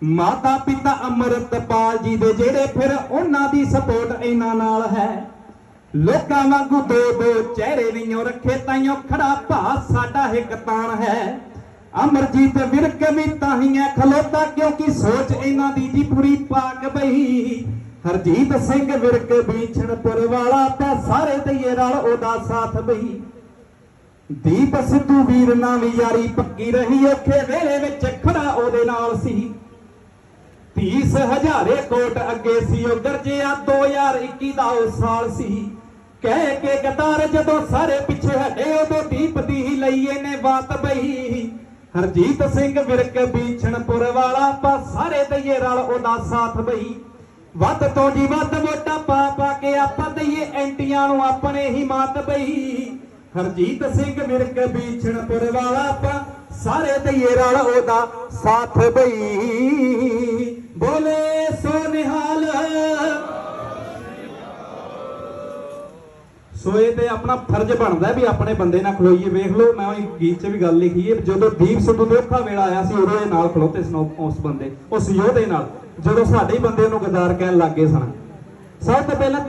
ਮਾਤਾ ਪਿਤਾ ਅੰਮ੍ਰਿਤਪਾਲ ਜੀ ਦੇ ਜਿਹੜੇ ਫਿਰ ਉਹਨਾਂ ਦੀ ਸਪੋਰਟ ਇਹਨਾਂ ਨਾਲ ਹੈ। ਲੋਕਾਂ ਵਾਂਗੂ ਦੋ ਦੋ ਚਿਹਰੇ ਨਹੀਂਓ ਰੱਖੇ ਤਾਈਓ ਖੜਾ ਭਾ ਸਾਡਾ ਇੱਕ ਤਾਣ ਹੈ। ਅਮਰਜੀਤ ਵਿਰਕ ਵੀ ਤਾਹੀਆਂ ਖਲੋਤਾ ਕਿਉਂਕਿ ਸੋਚ ਇਹਨਾਂ ਦੀ ਜੀ ਪੂਰੀ ਪਾਕ ਬਈ ਹਰਜੀਤ ਸਿੰਘ ਵਿਰਕ ਬੀਛਣਪੁਰ ਵਾਲਾ ਤਾਂ ਸਾਰੇ ਦਈਏ ਨਾਲ ਉਹਦਾ ਸਾਥ ਬਈ ਦੀਪ ਸਿੱਧੂ ਵੀਰ ਨਾਲ ਵੀ ਯਾਰੀ ਪੱਕੀ ਰਹੀ, ਔਖੇ ਵੇਲੇ ਵਿੱਚ ਖੜਾ ਉਹਦੇ ਨਾਲ ਸੀ। 30 ਹਜ਼ਾਰੇ ਕੋਟ ਅੱਗੇ ਸੀ ਉਹ ਗਰਜਿਆ 2021 ਦਾ ਉਹ ਸਾਲ ਸੀ। ਕਹਿ ਕੇ ਗਦਾਰ ਜਦੋਂ ਸਾਰੇ ਪਿੱਛੇ ਹਟੇ, ਉਦੋਂ ਦੀਪ ਦੀ ਹੀ ਲਈ ਇਹਨੇ ਬਾਤ ਬਈ ਹਰਜੀਤ ਸਿੰਘ ਵਿਰਕ ਬੀਛਣਪੁਰ ਵਾਲਾ ਪਾ ਸਾਰੇ ਦਈਏ ਰਲ ਉਹਦਾ ਸਾਥ ਬਈ ਵੱਧ ਤੋਂ ਜੀ ਵੱਧ ਵੋਟਾਂ ਪਾ ਪਾ ਕੇ ਆਪਾਂ ਦਈਏ ਐਂਟੀਆਂ ਨੂੰ ਆਪਣੇ ਹੀ ਮਾਤ ਬਈ ਹਰਜੀਤ ਸਿੰਘ ਵਿਰਕ ਬੀਛਣਪੁਰ ਵਾਲਾ ਪਾ ਸਾਰੇ ਦਈਏ ਰਲ ਉਹਦਾ ਸਾਥ ਬਈ ਸੋ ਇਹ ਤੇ ਆਪਣਾ ਫਰਜ਼ ਬਣਦਾ ਵੀ ਆਪਣੇ ਬੰਦੇ ਨਾਲ ਖਲੋਈਏ। ਵੇਖ ਲਓ, ਮੈਂ ਉਹ ਗੀਤ 'ਚ ਵੀ ਗੱਲ ਲਿਖੀ ਹੈ, ਜਦੋਂ ਦੀਪ ਸਿੱਧੂ ਦੇ ਔਖਾ ਵੇਲਾ ਆਇਆ ਸੀ, ਉਦੋਂ ਇਹ ਨਾਲ ਖਲੋਤੇ ਸਨ ਉਸ ਬੰਦੇ, ਉਸ ਯੋਧੇ ਨਾਲ। ਜਦੋਂ ਸਾਡੇ ਬੰਦੇ ਨੂੰ ਗਦਾਰ ਕਹਿਣ ਲੱਗੇ ਸਨ। ਸਭ ਤੋਂ ਪਹਿਲਾਂ